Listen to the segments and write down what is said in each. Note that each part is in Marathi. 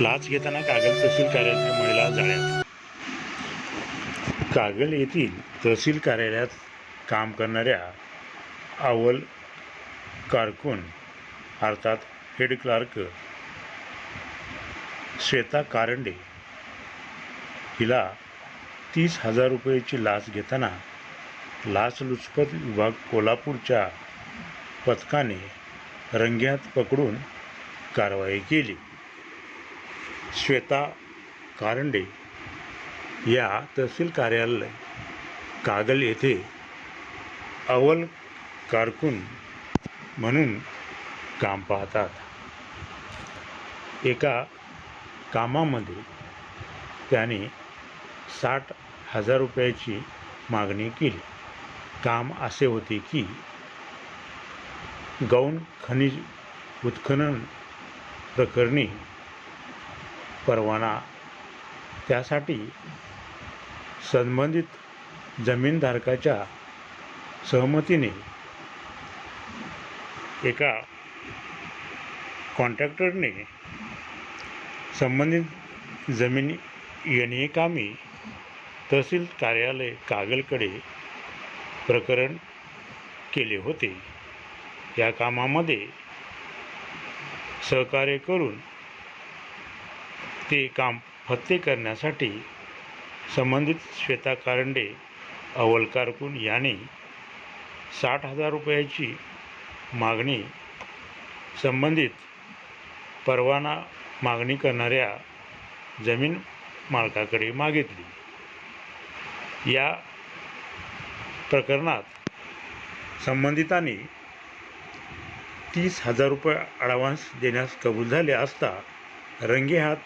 लाच घेताना कागल तहसील कार्यालय महिला जाळ्यात. कागल येथील तहसील कार्यालयात काम करणाऱ्या अव्वल कारकून अर्थात हेड क्लार्क श्वेता कारंडे हिला तीस हजार रुपयाची लाच घेताना लाचलुचपत विभाग कोल्हापूरच्या पथकाने रंग्यात पकडून कारवाई केली. श्वेता कारंडे या तहसील कार्यालय कागल येथे अव्वल कारकून म्हणून काम पाहतात. एका कामामध्ये त्याने साठ हजार रुपयाची मागणी केली. काम असे होते की गौण खनिज उत्खनन प्रकरणी परवाना. त्यासाठी संबंधित जमीनधारकाच्या सहमतीने एका कॉन्ट्रॅक्टरने संबंधित जमीन येणे कामी तहसील कार्यालय कागलकडे प्रकरण केले होते. या कामामध्ये सहकार्य करून ते काम फत्ते करण्यासाठी संबंधित श्वेता कारंडे अव्वल कारकून याने साठ हजार रुपयाची मागणी संबंधित परवाना मागणी करणाऱ्या जमीन मालकाकडे मागितली. या प्रकरणात संबंधिताने तीस हजार रुपये ॲडव्हान्स देण्यास कबूल झाले असता रंगेहात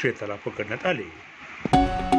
श्वेताला पकडण्यात आले.